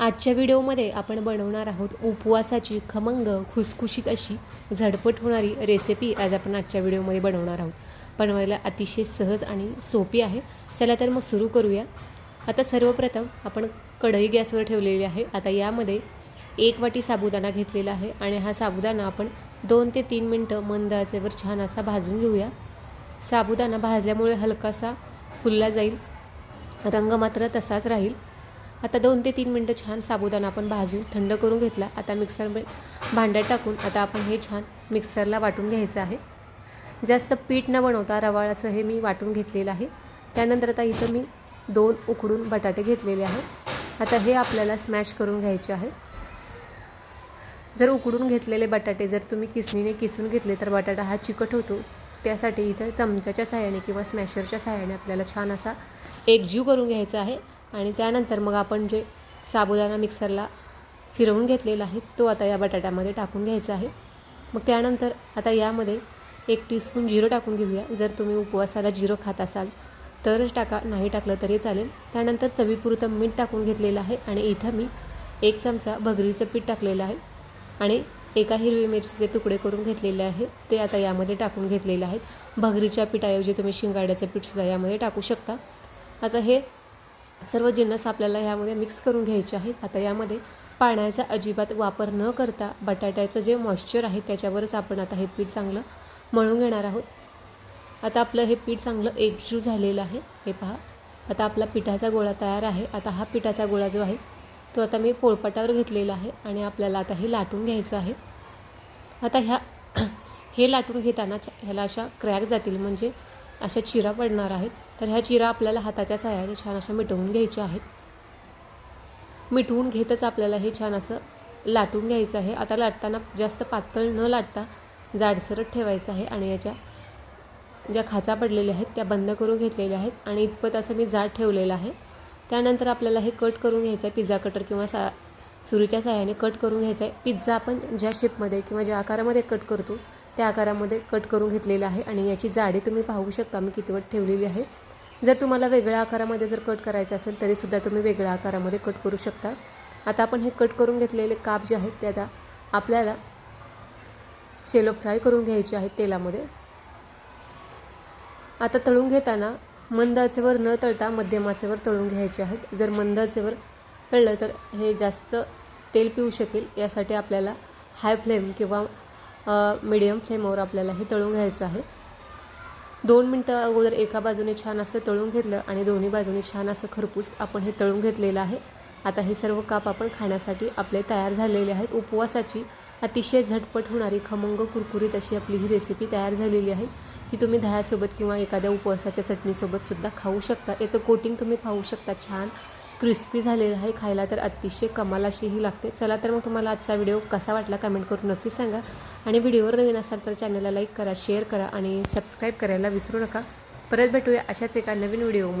आजच्या व्हिडिओमध्ये आपण बनवणार आहोत उपवासाची खमंग खुसखुशीत अशी झडपट होणारी रेसिपी आज आपण आजच्या व्हिडिओमध्ये बनवणार आहोत. बनवायला अतिशय सहज आणि सोपी आहे. चला तर मग सुरू करूया. आता सर्वप्रथम आपण कढई गॅसवर ठेवलेली आहे. आता यामध्ये एक वाटी साबुदाणा घेतलेला आहे आणि हा साबुदाणा आपण दोन ते तीन मिनटं मंद आचेवर छान असा भाजून घेऊया. साबुदाणा भाजल्यामुळे हलकासा फुलला जाईल. रंग मात्र तसाच राहील. आता दोन ते तीन मिनटं छान साबुदाणा आपण भाजून थंड करून घेतला. आता मिक्सर भांड्यात टाकून आता आपण हे छान मिक्सरला वाटून घ्यायचं आहे. जास्त पीठ न बनवता रवाळ असं हे मी वाटून घेतलेलं आहे. त्यानंतर आता इथं मी दोन उकडून बटाटे घेतलेले आहेत आता हे आपल्याला स्मॅश करून घ्यायचे आहे. जर उकडून घेतलेले बटाटे जर तुम्ही किसणीने किसून घेतले तर बटाटा हा चिकट होतो. त्यासाठी इथं चमच्याच्या सहाय्याने किंवा स्मॅशरच्या सहाय्याने आपल्याला छान असा एकजीव करून घ्यायचा आहे. आणि त्यानंतर मग आपण जे साबुदाणा मिक्सरला फिरवून घेतलेला आहे तो आता या बटाट्यामध्ये टाकून घ्यायचा आहे. मग त्यानंतर आता यामध्ये एक टीस्पून जिरं टाकून घेऊया. जर तुम्ही उपवासाला जिरं खात असाल तरच टाका. नाही टाकलं तरी चालेल. त्यानंतर चवीपुरतं मीठ टाकून घेतलेलं आहे आणि इथं मी एक चमचा भगरीचं पीठ टाकलेलं आहे आणि एका हिरवी मिरचीचे तुकडे करून घेतलेले आहेत ते आता यामध्ये टाकून घेतलेले आहेत. भगरीच्या पिठाऐवजी तुम्ही शिंगाड्याचं पीठसुद्धा यामध्ये टाकू शकता. आता हे सर्व जिन्नस आपल्याला ह्यामध्ये मिक्स करून घ्यायचे आहेत. आता यामध्ये पाण्याचा अजिबात वापर न करता बटाट्याचं जे मॉइश्चर आहे त्याच्यावरच आपण आता हे पीठ चांगलं मळून घेणार आहोत. आता आपलं हे पीठ चांगलं एकजूट झालेलं आहे. हे पहा. आता आपला पिठाचा गोळा तयार आहे. आता हा पिठाचा गोळा जो आहे तो आता मी पोळपाटावर घेतलेला आहे आणि आपल्याला आता हे लाटून घ्यायचं आहे. आता ह्या हे लाटून घेताना ह्याला अशा क्रॅक जातील. म्हणजे अशा चिरा पडणार आहेत. तर ह्या चिरा आपल्याला हाताच्या सहाय्याने छान अशा मिटवून घ्यायच्या आहेत. मिटवून घेतच आपल्याला हे छान असं लाटून घ्यायचं आहे. आता लाटताना जास्त पातळ न लाटता जाडसरट ठेवायचं आहे आणि याच्या ज्या खाचा पडलेल्या आहेत त्या बंद करून घेतलेल्या आहेत आणि इतपत असं मी जाड ठेवलेलं आहे. त्यानंतर आपल्याला हे कट करून घ्यायचं आहे पिझ्झा कटर किंवा सा सुरीच्या साह्याने कट करून घ्यायचं आहे पिझ्झा आपण ज्या शेपमध्ये किंवा ज्या आकारामध्ये कट करतो त्या आकारामध्ये कट करून घेतलेलं आहे आणि याची जाडी तुम्ही पाहू शकता मी कितवट ठेवलेली आहे. जर तुम्हाला वेगळ्या आकारामध्ये जर कट करायचं असेल तरीसुद्धा तुम्ही वेगळ्या आकारामध्ये कट करू शकता. आता आपण हे कट करून घेतलेले काप जे आहेत ते आता आपल्याला शेलो फ्राय करून घ्यायचे आहेत तेलामध्ये. आता तळून घेताना मंद आचेवर न तळता मध्यम आचेवर तळून घ्यायचे आहेत. जर मंद आचेवर तळलं तर हे जास्त तेल पिऊ शकेल. यासाठी आपल्याला हाय फ्लेम किंवा मिडियम फ्लेमवर आपल्याला हे तळून घ्यायचं आहे. दोन मिनटं अगोदर एका बाजूने छान असं तळून घेतलं आणि दोन्ही बाजूने छान असं खरपूस आपण हे तळून घेतलेलं आहे. आता हे सर्व काप आपण खाण्यासाठी आपले तयार झालेले आहेत. उपवासाची अतिशय झटपट होणारी खमंग कुरकुरीत अशी आपली ही रेसिपी तयार झालेली आहे. ही तुम्ही दह्यासोबत किंवा एखाद्या उपवासाच्या चटणीसोबतसुद्धा खाऊ शकता. याचं कोटिंग तुम्ही पाहू शकता. छान क्रिस्पी झालेलं आहे. खायला तर अतिशय कमाल अशीही लागते. चला तर मग तुम्हाला आजचा व्हिडिओ कसा वाटला कमेंट करून नक्की सांगा. आणि व्हिडिओवर नवीन असाल तर चॅनलला लाईक करा शेअर करा आणि सबस्क्राईब करायला विसरू नका. परत भेटूया अशाच एका नवीन व्हिडिओमध्ये.